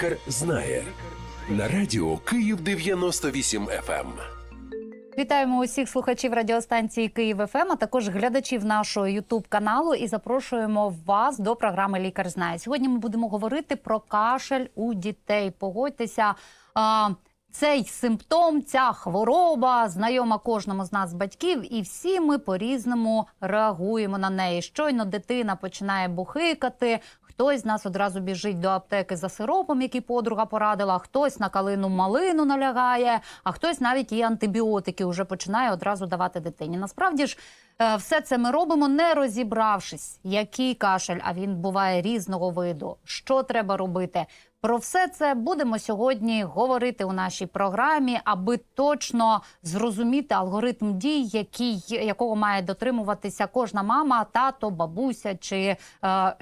Лікар знає на радіо Київ 98 FM. Вітаємо усіх слухачів радіостанції Київ ФМ, а також глядачів нашого Ютуб каналу і запрошуємо вас до програми Лікар знає. Сьогодні ми будемо говорити про кашель у дітей. Погодьтеся. А, цей симптом, ця хвороба знайома кожному з нас батьків, і всі ми по-різному реагуємо на неї. Щойно дитина починає бухикати. Хтось з нас одразу біжить до аптеки за сиропом, який подруга порадила. Хтось на калину малину налягає, а хтось навіть і антибіотики вже починає одразу давати дитині. Насправді ж. е, Все це ми робимо, не розібравшись, який кашель, а він буває різного виду. Що треба робити? Про все це будемо сьогодні говорити у нашій програмі, аби точно зрозуміти алгоритм дій, який, якого має дотримуватися кожна мама, тато, бабуся чи е,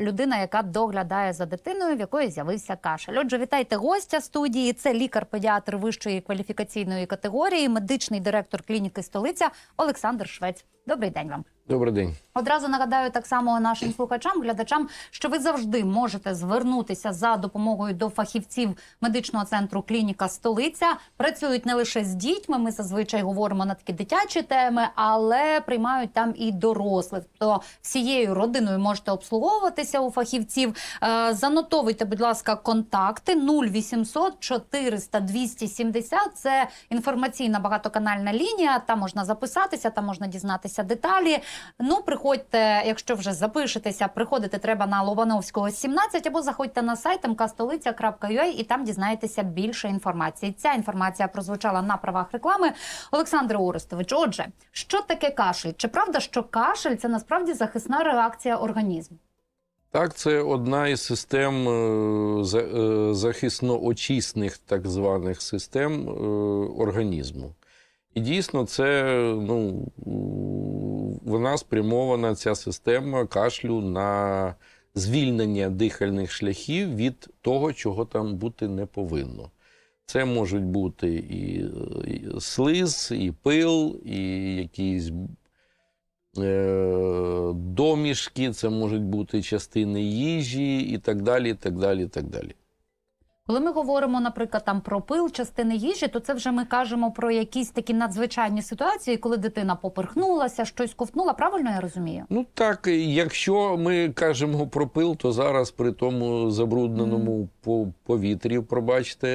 людина, яка доглядає за дитиною, в якої з'явився кашель. Отже, вітайте гостя студії. Це лікар-педіатр вищої кваліфікаційної категорії, медичний директор клініки столиця Олександр Швець. Добрий день вам. Добрий день. Одразу нагадаю так само нашим слухачам, глядачам, що ви завжди можете звернутися за допомогою до фахівців медичного центру клініка столиця. Працюють не лише з дітьми. Ми зазвичай говоримо на такі дитячі теми, але приймають там і дорослих. То всією родиною можете обслуговуватися у фахівців. Е, Занотовуйте, будь ласка, контакти 0800 400 270. Це інформаційна багатоканальна лінія. Там можна записатися, там можна дізнатися деталі. Ну, приходьте, якщо вже запишетеся, приходити треба на Лобановського 17 або заходьте на сайт mkstolica.ua і там дізнаєтеся більше інформації. Ця інформація прозвучала на правах реклами. Олександр Орестович, отже, що таке кашель? Чи правда, що кашель це насправді захисна реакція організму? Так, це одна із систем е, е, захисно-очисних так званих систем е, організму. І дійсно, це ну, вона спрямована, ця система кашлю на звільнення дихальних шляхів від того, чого там бути не повинно. Це можуть бути і, слиз, і пил, і якісь е, домішки, це можуть бути частини їжі і так далі. і так далі, і так далі. Коли ми говоримо, наприклад, там про пил частини їжі, то це вже ми кажемо про якісь такі надзвичайні ситуації, коли дитина поперхнулася, щось ковтнула. Правильно я розумію? Ну так, якщо ми кажемо про пил, то зараз при тому забрудненому по- повітрі, пробачте,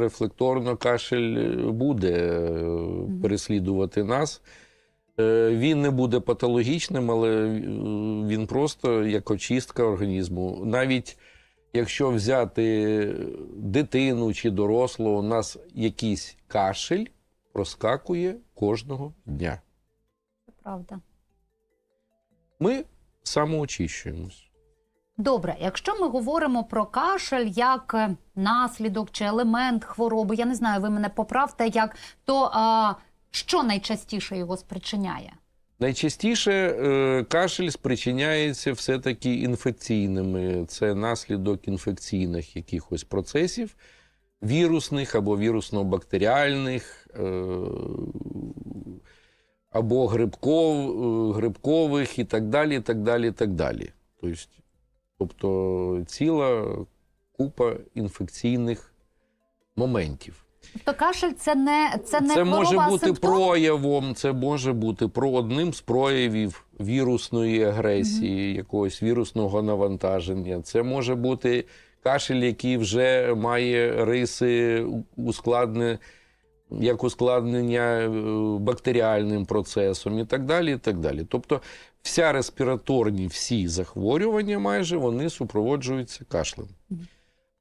рефлекторно кашель буде е, переслідувати нас. Е, Він не буде патологічним, але е, він просто як очистка організму. Навіть якщо взяти дитину чи дорослого, у нас якийсь кашель проскакує кожного дня. Це правда. Ми самоочищуємось. Добре, якщо ми говоримо про кашель як е, наслідок чи елемент хвороби, я не знаю, ви мене поправте, як то а, що найчастіше його спричиняє? Найчастіше е, кашель спричиняється все-таки інфекційними. Це наслідок інфекційних якихось процесів, вірусних або вірусно-бактеріальних, е, або грибков, е, грибкових і так далі. і так далі, і так далі. Тобто, тобто ціла купа інфекційних моментів. Тобто кашель це не це не Це може бути симптом? проявом, це може бути про одним з проявів вірусної агресії, якогось вірусного навантаження. Це може бути кашель, який вже має риси ускладне, як ускладнення е, бактеріальним процесом і так далі. і так далі. Тобто вся респіраторні, всі захворювання майже вони супроводжуються кашлем.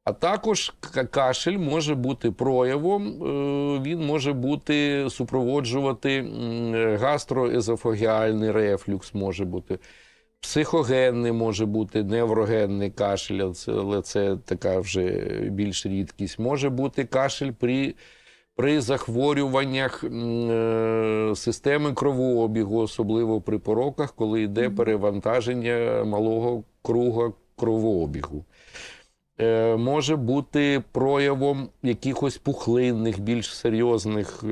А також кашель може бути проявом, е, він може бути супроводжувати гастроезофагіальний рефлюкс, може бути психогенний, може бути неврогенний кашель, але це- така вже більш рідкість. Може бути кашель при, при захворюваннях е, системи кровообігу, особливо при пороках, коли йде перевантаження малого круга кровообігу. Е, може бути проявом якихось пухлинних, більш серйозних е,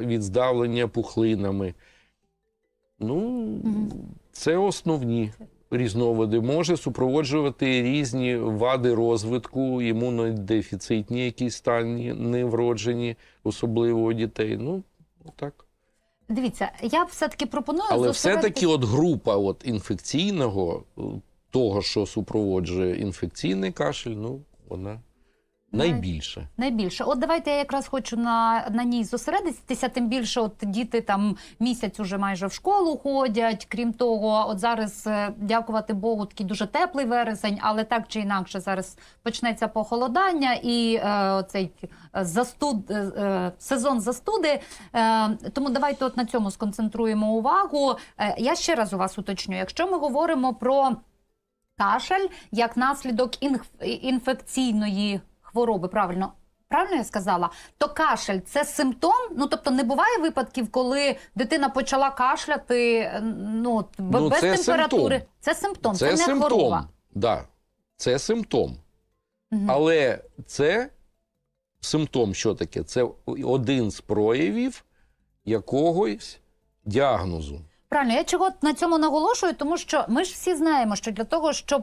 від здавлення пухлинами. Ну, це основні різновиди, може супроводжувати різні вади розвитку, імунодефіцитні якісь стані, невроджені, особливо у дітей. Ну, так. Дивіться, я все-таки пропоную Але зосередитись- все-таки от група от інфекційного, е, того, що супроводжує інфекційний кашель, ну, вона найбільша. Найбільше, от давайте я якраз хочу на, на ній зосередитися. Тим більше, от діти там місяць уже майже в школу ходять. Крім того, от зараз е, дякувати Богу, такий дуже теплий вересень, але так чи інакше зараз почнеться похолодання і е, цей застуд е, е, сезон застуди. Е, тому давайте от на цьому сконцентруємо увагу. Е, я ще раз у вас уточню, якщо ми говоримо про кашель як наслідок інф- інфекційної хвороби. Правильно. Правильно я сказала, то кашель це симптом. Ну тобто не буває випадків, коли дитина почала кашляти ну, Ну, без це температури. симптом. Це симптом, це, Це не симптом. хвороба. Да, це симптом. Мгм. Але це симптом, що таке? Це один з проявів якогось діагнозу. Правильно, я чого на цьому наголошую, тому що ми ж всі знаємо, що для того, щоб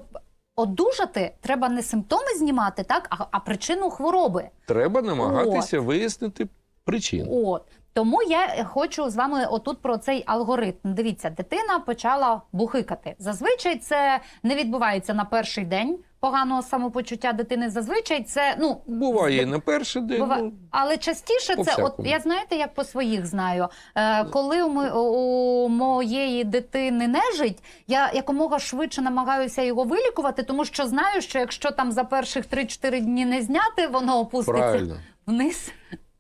одужати, треба не симптоми знімати, так, а, а причину хвороби. Треба намагатися вияснити причину. От тому я хочу з вами отут про цей алгоритм. Дивіться, дитина почала бухикати. Зазвичай це не відбувається на перший день поганого самопочуття дитини. Зазвичай це ну Буває і на перший день. Бува... ну, Але частіше це, от я знаєте, як по своїх знаю. Е, коли у, ми, у моєї дитини нежить, я якомога швидше намагаюся його вилікувати, тому що знаю, що якщо там за перших 3-4 дні не зняти, воно опуститься правильно. вниз.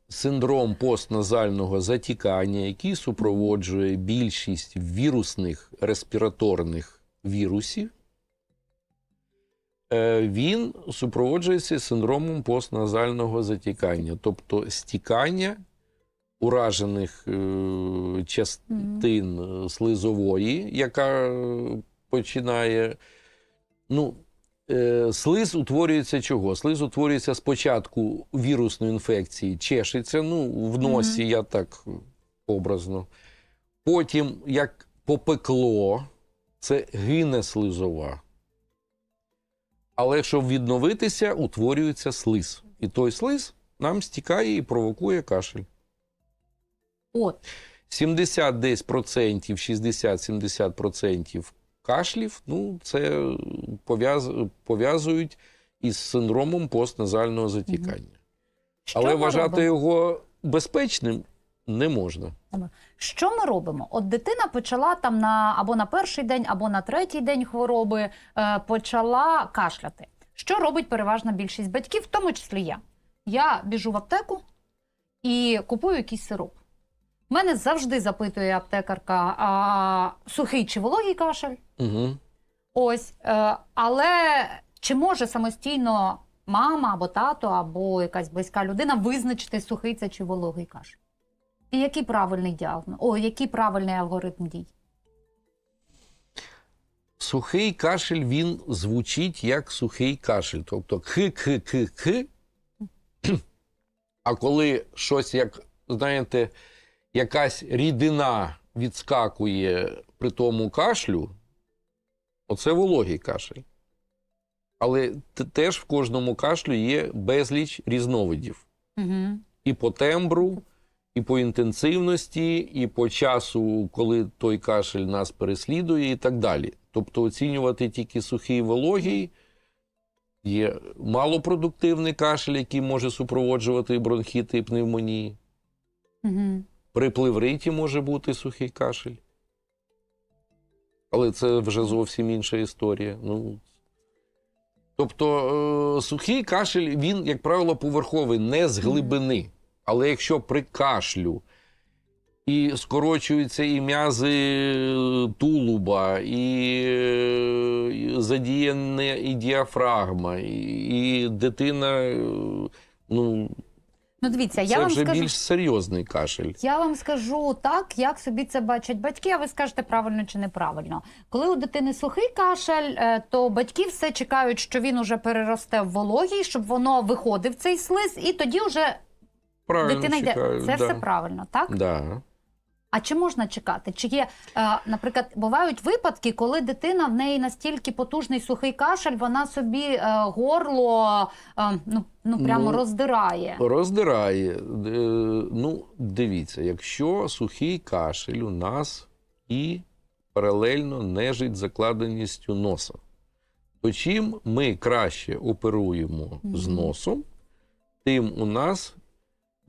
Синдром постназального затікання, який супроводжує більшість вірусних респіраторних вірусів, він супроводжується синдромом постназального затікання, тобто стікання уражених е, частин е, слизової, яка е, починає. Ну, Е, Слиз утворюється чого? Слиз утворюється спочатку вірусної інфекції, чешеться, ну, в носі, я так е, образно. Потім, як попекло, це гине слизова. Але щоб відновитися, утворюється слиз. І той слиз нам стікає і провокує кашель. От 70 десь процентів, 60-70 процентів кашлів, ну, це пов'яз- пов'язують із синдромом постназального затікання. що Але вважати робимо? його безпечним не можна. Що ми робимо? От дитина почала там на або на перший день, або на третій день хвороби е, почала кашляти. Що робить переважна більшість батьків, в тому числі я? Я біжу в аптеку і купую якийсь сироп. Мене завжди запитує аптекарка, а, сухий чи вологий кашель. Угу. Ось, е, але чи може самостійно мама або тато, або якась близька людина визначити сухий це чи вологий кашель? І який правильний діагноз? О, який правильний алгоритм дій? Сухий кашель він звучить як сухий кашель. Тобто к-к-к-к. А коли щось, як, знаєте, якась рідина відскакує при тому кашлю, оце вологий кашель. Але теж в кожному кашлю є безліч різновидів. Угу. І по тембру, і по інтенсивності, і по часу, коли той кашель нас переслідує, і так далі. Тобто оцінювати тільки сухий вологий. Є малопродуктивний кашель, який може супроводжувати бронхіти і пневмонії. Угу. При плевриті може бути сухий кашель. Але це вже зовсім інша історія. Ну, тобто, е, сухий кашель, він, як правило, поверховий, не з глибини. Але якщо при кашлю і скорочуються і м'язи е, тулуба, і, е, задіяна і діафрагма, і, дитина, е, ну, Ну, дивіться, я це вам вже скажу. більш серйозний кашель. Я вам скажу так, як собі це бачать батьки, а ви скажете правильно чи неправильно. Коли у дитини сухий кашель, то батьки все чекають, що він уже переросте в вологий, щоб воно виходив цей слиз, і тоді вже Правильно дитина йде. Це да. все правильно, так? Да. А чи можна чекати? Чи є, е, наприклад, бувають випадки, коли дитина в неї настільки потужний сухий кашель, вона собі е, горло е, ну, ну прямо Ну, роздирає. Роздирає. Е, Ну, дивіться, якщо сухий кашель у нас і паралельно нежить закладеністю носа, то чим ми краще оперуємо з носом, тим у нас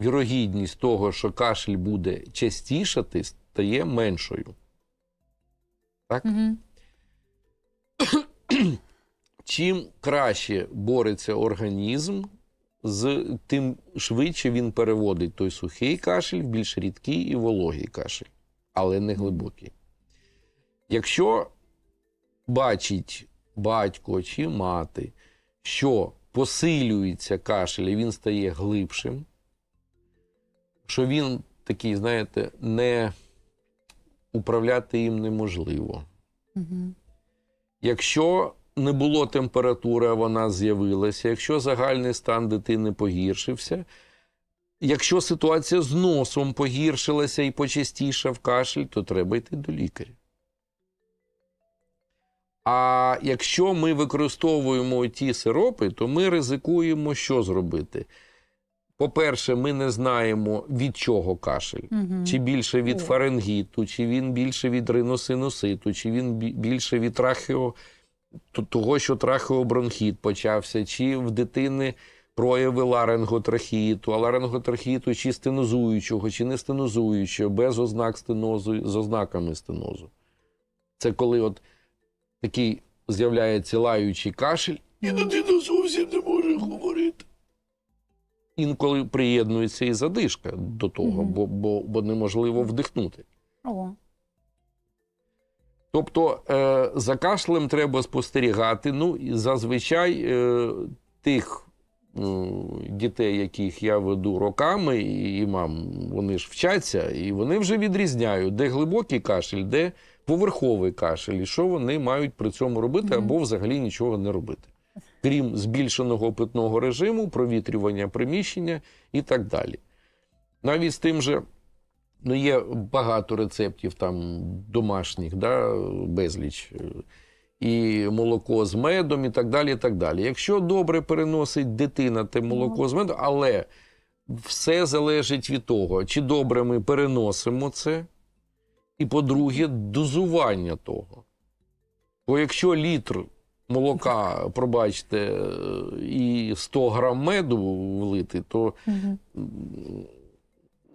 вірогідність того, що кашель буде частішати, стає меншою. Так? Угу. чим краще бореться організм, з тим швидше він переводить той сухий кашель в більш рідкий і вологий кашель, але не глибокий. Якщо бачить батько чи мати, що посилюється кашель, і він стає глибшим, що він такий, знаєте, не управляти їм неможливо. Угу. Якщо не було температури, а вона з'явилася, якщо загальний стан дитини погіршився, якщо ситуація з носом погіршилася і почастішав кашель, то треба йти до лікаря. А якщо ми використовуємо ті сиропи, то ми ризикуємо що зробити? По-перше, ми не знаємо, від чого кашель. Угу. Чи більше від О. фарингіту, чи він більше від риносинуситу, чи він більше від трахео, того, що трахеобронхіт почався, чи в дитини прояви ларинготрахеїту, а ларинготрахеїту чи стенозуючого, чи не стенозуючого, без ознак стенозу, з ознаками стенозу. Це коли от такий з'являється лаючий кашель, і дитина зовсім не може говорити. Інколи приєднується і задишка до того, Мгм. бо, бо, бо неможливо вдихнути. О. Тобто е, за кашлем треба спостерігати. Ну, і зазвичай е, тих ну, дітей, яких я веду роками, і, і мам, вони ж вчаться, і вони вже відрізняють, де глибокий кашель, де поверховий кашель, і що вони мають при цьому робити, або взагалі нічого не робити. Крім збільшеного питного режиму, провітрювання приміщення і так далі. Навіть з тим же Ну, є багато рецептів там домашніх, да, безліч. І молоко з медом, і так далі. і так далі. Якщо добре переносить дитина те молоко з медом, але все залежить від того, чи добре ми переносимо це, і, по-друге, дозування того. Бо якщо літр молока, пробачте, і 100 грам меду влити, то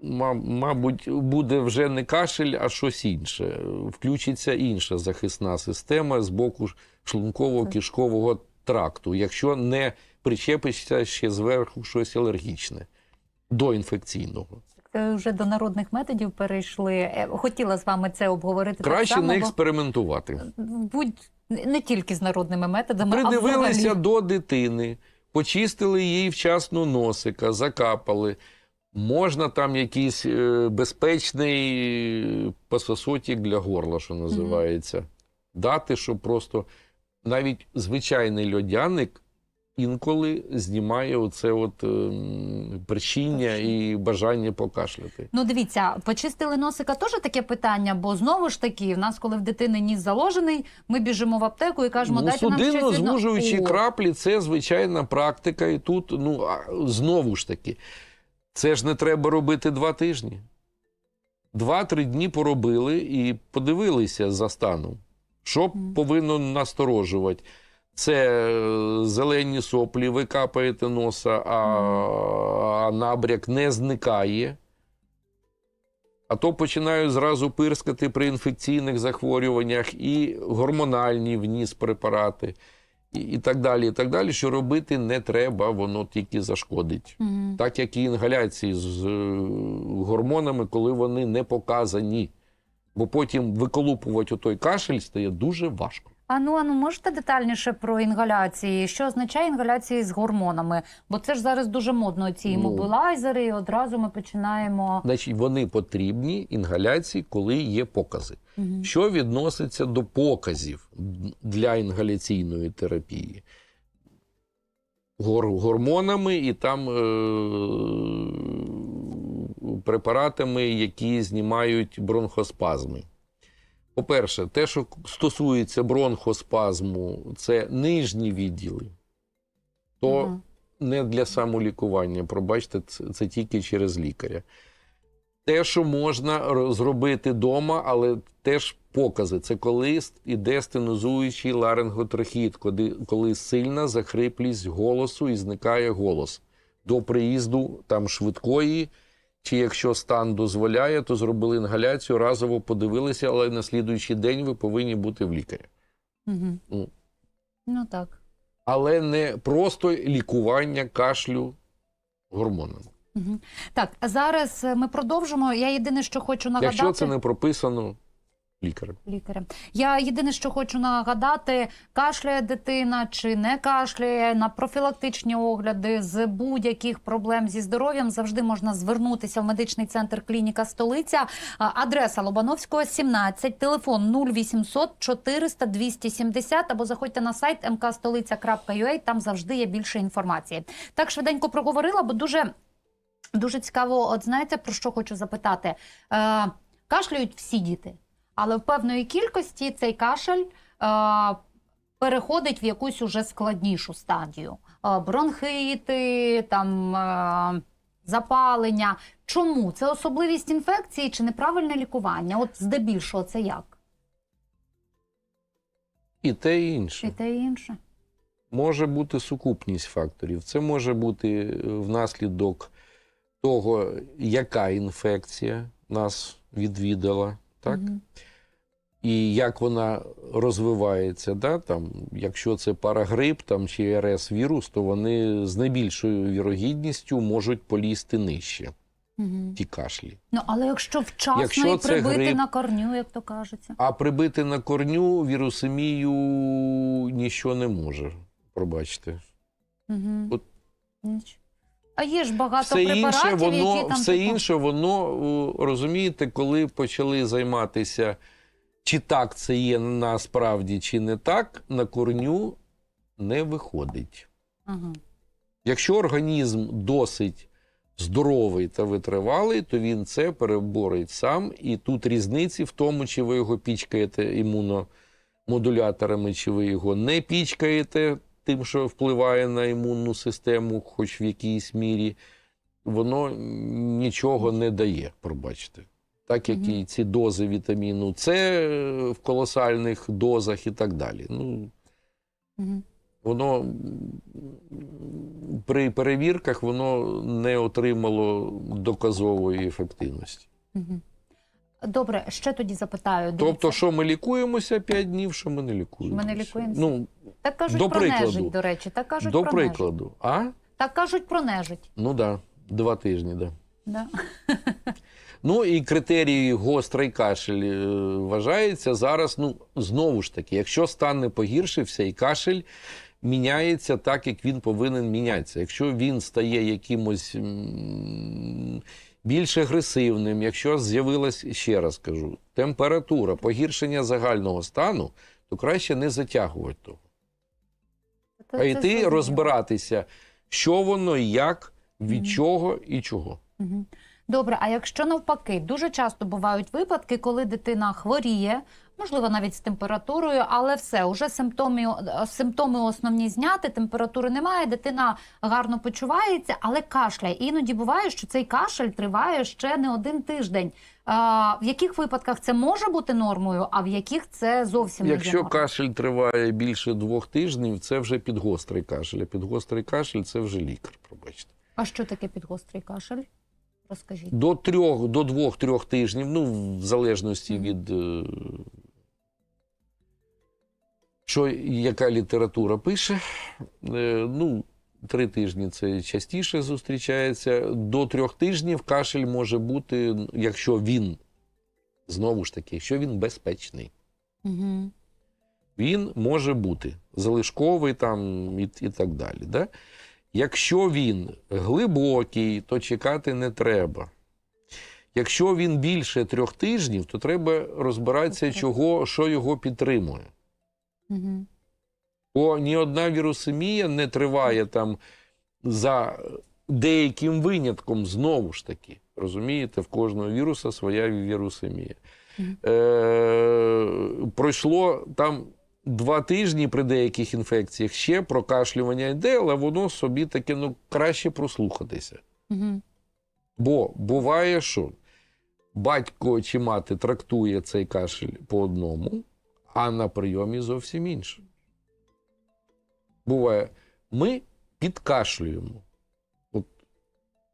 мабуть, буде вже не кашель, а щось інше. Включиться інша захисна система з боку шлунково-кишкового тракту, якщо не причепиться ще зверху щось алергічне до інфекційного. Вже до народних методів перейшли. Е, Хотіла з вами це обговорити. так Краще само, не експериментувати. будь не тільки з народними методами, а Придивилися взагалі. до дитини, почистили їй вчасно носика, закапали. Можна там якийсь е, безпечний пасосотік для горла, що називається, дати, щоб просто навіть звичайний льодяник інколи знімає оце от ем, першіння і бажання покашляти. Ну, дивіться, почистили носика теж таке питання, бо знову ж таки, в нас, коли в дитини ніс заложений, ми біжимо в аптеку і кажемо, Ну, дайте нам щось судинно звужуючі О, краплі це звичайна практика. І тут, ну, а, знову ж таки, це ж не треба робити два тижні. Два-три дні поробили і подивилися за станом. Що повинно насторожувати? Це е, зелені соплі, ви капаєте носа, а, а набряк не зникає. А то починають зразу пирскати при інфекційних захворюваннях і гормональні вніс препарати, і, і так далі. І так далі, що робити не треба, воно тільки зашкодить. Мгм. Так як і інгаляції з е, гормонами, коли вони не показані. Бо потім виколупувати той кашель стає дуже важко. А ну, а ну можете детальніше про інгаляції? Що означає інгаляції з гормонами? Бо це ж зараз дуже модно. Ці Ну. імобілайзери, і одразу ми починаємо. Значить, вони потрібні інгаляції, коли є покази. Мгм. Що відноситься до показів для інгаляційної терапії? Гор- гормонами і там е- препаратами, які знімають бронхоспазми. По-перше, те, що стосується бронхоспазму, це нижні відділи, то Мгм. не для самолікування. Пробачте, це, це тільки через лікаря. Те, що можна зробити вдома, але теж покази. Це коли іде стенозуючий ларинготрахіт, коли, коли сильна захриплість голосу і зникає голос. До приїзду там швидкої, чи якщо стан дозволяє, то зробили інгаляцію, разово подивилися, але на слідуючий день ви повинні бути в лікаря. Угу. Ну. Ну так. Але не просто лікування кашлю гормонами. Угу. Так, зараз е, ми продовжимо. Я єдине, що хочу нагадати. Якщо це не прописано лікарем. лікарем. Я єдине, що хочу нагадати, кашляє дитина чи не кашляє на профілактичні огляди з будь-яких проблем зі здоров'ям завжди можна звернутися в медичний центр клініка столиця. Адреса Лобановського 17, телефон 0800 400 270 або заходьте на сайт mkstolica.ua, там завжди є більше інформації. Так швиденько проговорила, бо дуже. Дуже цікаво, от знаєте, про що хочу запитати? Е, кашляють всі діти, але в певної кількості цей кашель е, переходить в якусь уже складнішу стадію. Е, бронхити, там, е, запалення. Чому? Це особливість інфекції чи неправильне лікування? От здебільшого це як? І те, і І те і інше. Може бути сукупність факторів. Це може бути е, внаслідок того, яка інфекція нас відвідала, так? Мгм. І як вона розвивається. Да? Там, якщо це парагрип там, чи РС вірус, то вони з найбільшою вірогідністю можуть полізти нижче, Мгм. ті кашлі. Ну, але якщо вчасно Якщо і прибити грип- на корню, як то кажеться. А прибити на корню вірусемію нічого не може. Пробачте. Угу. От- Ніч. А є ж багато Все препаратів, інше, воно, які там все типу, інше, воно розумієте, коли почали займатися, чи так це є насправді, чи не так, на корню не виходить. Ага. Якщо організм досить здоровий та витривалий, то він це переборить сам. І тут різниці в тому, чи ви його пічкаєте імуномодуляторами, чи ви його не пічкаєте тим, що впливає на імунну систему, хоч в якійсь мірі, воно нічого не дає, пробачте. Так як і ці дози вітаміну С в колосальних дозах і так далі. Ну, воно при перевірках воно не отримало доказової ефективності. Добре, ще тоді запитаю. Дивіться. Тобто, що ми лікуємося 5 днів, що ми не лікуємося. Ми не лікуємося? Ну, так кажуть до про прикладу. нежить, до речі. Так кажуть до про прикладу. А? Так кажуть про нежить. Ну так, да, два тижні, да. Да. Ну і критерії гострий кашель е, вважається зараз. Ну, знову ж таки, якщо стан не погіршився і кашель міняється так, як він повинен мінятися. Якщо він стає якимось більш агресивним, якщо з'явилась, ще раз кажу, температура, погіршення загального стану, то краще не затягувати того. Це- А йти розбиратися, що воно, як, від чого і чого. Добре, а якщо навпаки, дуже часто бувають випадки, коли дитина хворіє, можливо, навіть з температурою, але все, уже симптоми, симптоми основні зняти, температури немає, дитина гарно почувається, але кашляє. Іноді буває, що цей кашель триває ще не один тиждень. А, в яких випадках це може бути нормою, а в яких це зовсім не Якщо кашель триває більше двох тижнів, це вже підгострий кашель. А підгострий кашель це вже лікар, пробачте. А що таке підгострий кашель? Розкажіть. До трьох, до двох-трьох тижнів, ну, в залежності від. е, Що яка література пише, Е, ну, три тижні це частіше зустрічається. До трьох тижнів кашель може бути, якщо він, знову ж таки, якщо він безпечний. Угу. він може бути залишковий там і, і так далі. Да? Якщо він глибокий, то чекати не треба. Якщо він більше трьох тижнів, то треба розбиратися, чого, що його підтримує. Угу. Бо ні одна вірусемія не триває там за деяким винятком, знову ж таки. Розумієте, в кожного віруса своя вірусемія. Е, пройшло там два тижні при деяких інфекціях ще прокашлювання йде, але воно собі таке ну, краще прослухатися. Угу. Бо буває, що батько чи мати трактує цей кашель по одному, а на прийомі зовсім інше. Буває, ми підкашлюємо. От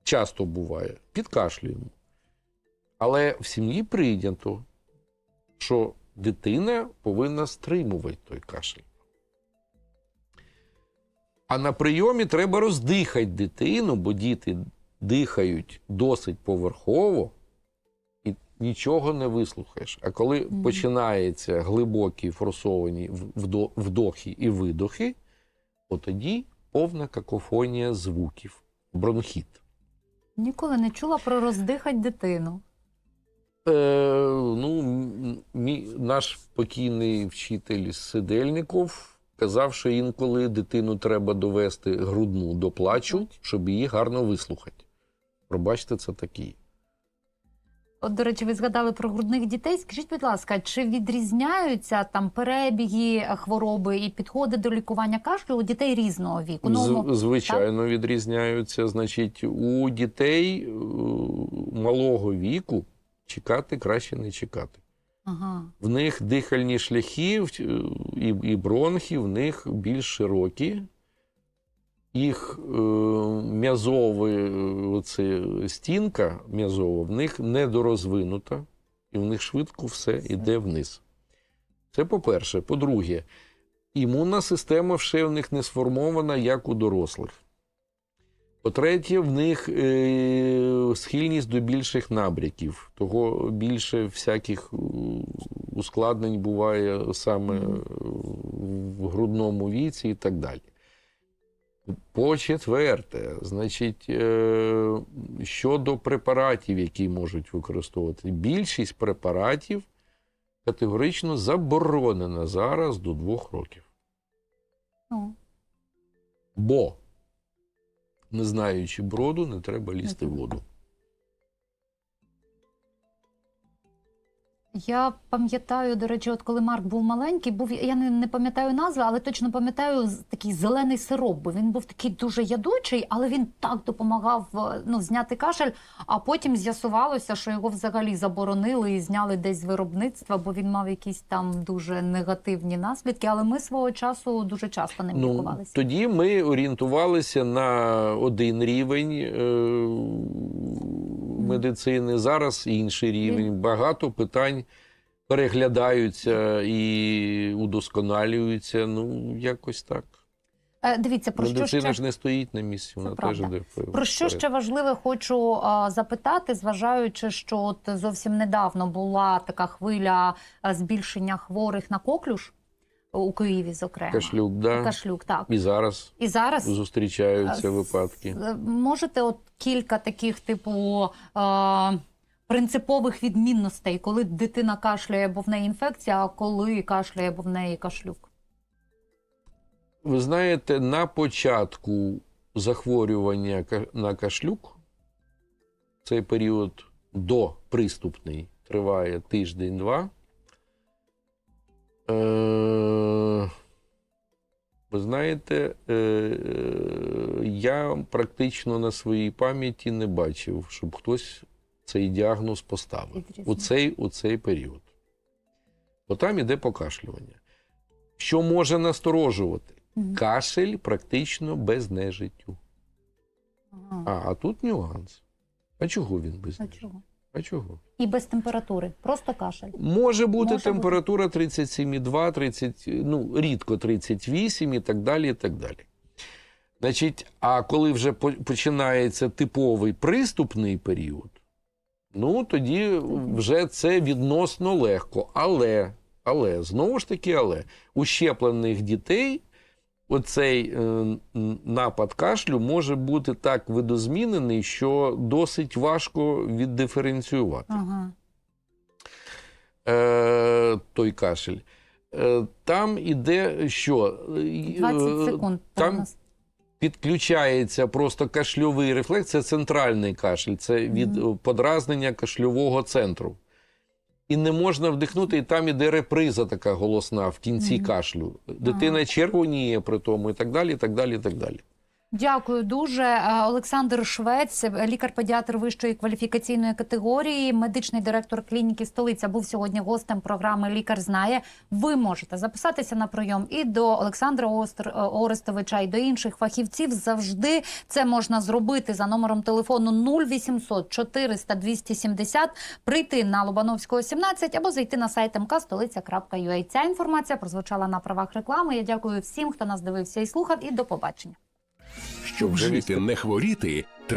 часто буває, підкашлюємо. Але в сім'ї прийнято, що дитина повинна стримувати той кашель. А на прийомі треба роздихати дитину, бо діти дихають досить поверхово і нічого не вислухаєш. А коли Мгм. починаються глибокі форсовані вдохи і видохи, от тоді повна какофонія звуків, бронхіт. Ніколи не чула про роздихать дитину. Е, ну, мій, наш покійний вчитель Сидельников казав, що інколи дитину треба довести грудну до плачу, щоб її гарно вислухати. Пробачте, це такий. От, до речі, ви згадали про грудних дітей. Скажіть, будь ласка, чи відрізняються там перебіги е, хвороби і підходи до лікування кашлю у дітей різного віку? Ну, З- звичайно, відрізняються. Значить, у дітей е, малого віку чекати краще не чекати. ага. В них дихальні шляхи і, і бронхи в них більш широкі. Їх е, м'язова е, стінка м'язова в них недорозвинута, і в них швидко все йде вниз. Це по-перше. По-друге, імунна система ще в них не сформована, як у дорослих. По-третє, в них е, схильність до більших набряків, того більше всяких е, ускладнень буває саме в грудному віці і так далі. По-четверте, значить, е, щодо препаратів, які можуть використовувати, більшість препаратів категорично заборонена зараз до двох років. Ну, Бо, не знаючи броду, не треба лізти в воду. Я пам'ятаю, до речі, от коли Марк був маленький, був я не, не пам'ятаю назви, але точно пам'ятаю такий зелений сироп, бо він був такий дуже ядучий, але він так допомагав е, ну, зняти кашель. А потім з'ясувалося, що його взагалі заборонили і зняли десь з виробництва, бо він мав якісь там дуже негативні наслідки. Але ми свого часу дуже часто ним Ну, лікувалися. тоді ми орієнтувалися на один рівень е, медицини, зараз інший рівень. Багато питань переглядаються і удосконалюються. Ну, якось так. Е, Дивіться, про що Медицина ще ж не стоїть на місці, вона теж вперед. Про що ще важливе хочу а, запитати, зважаючи, що от зовсім недавно була така хвиля збільшення хворих на коклюш у Києві, зокрема. Кашлюк, да. Кашлюк, так. І зараз І зараз зустрічаються випадки. можете от кілька таких, типу. А, Принципових відмінностей, коли дитина кашляє, бо в неї інфекція, а коли кашляє, бо в неї кашлюк. Ви знаєте, на початку захворювання на кашлюк, цей період до приступний триває тиждень-два. Е, ви знаєте, е, я практично на своїй пам'яті не бачив, щоб хтось цей діагноз поставив у цей, у цей період. Бо там іде покашлювання. Що може насторожувати? Мгм. Кашель практично без нежиттю. Ага. А, а тут нюанс. А чого він без А нежиттю? чого? А чого? І без температури, просто кашель. Може бути Може температура 37,2, 30, ну, рідко 38 і так далі. і так далі. Значить, а коли вже починається типовий приступний період, ну тоді вже це відносно легко. Але, але, знову ж таки, але у щеплених дітей оцей е, напад кашлю може бути так видозмінений, що досить важко віддиференціювати Ага. е, той кашель. Е, там іде що? Е, 20 секунд. Там підключається просто кашльовий рефлекс, це центральний кашель, це від подразнення кашльового центру. І не можна вдихнути, і там іде реприза така голосна в кінці кашлю. Дитина червоніє при тому, і так далі, і так далі, і так далі. Дякую дуже. Е, Олександр Швець, лікар-педіатр вищої кваліфікаційної категорії, медичний директор клініки столиця, був сьогодні гостем програми Лікар знає. Ви можете записатися на прийом і до Олександра Остр- е, Орестовича, і до інших фахівців. Завжди це можна зробити за номером телефону 0800 400 270, прийти на Лобановського 17 або зайти на сайт mkstолиця.ua. Ця інформація прозвучала на правах реклами. Я дякую всім, хто нас дивився і слухав. І до побачення. Щоб жити, не хворіти, треба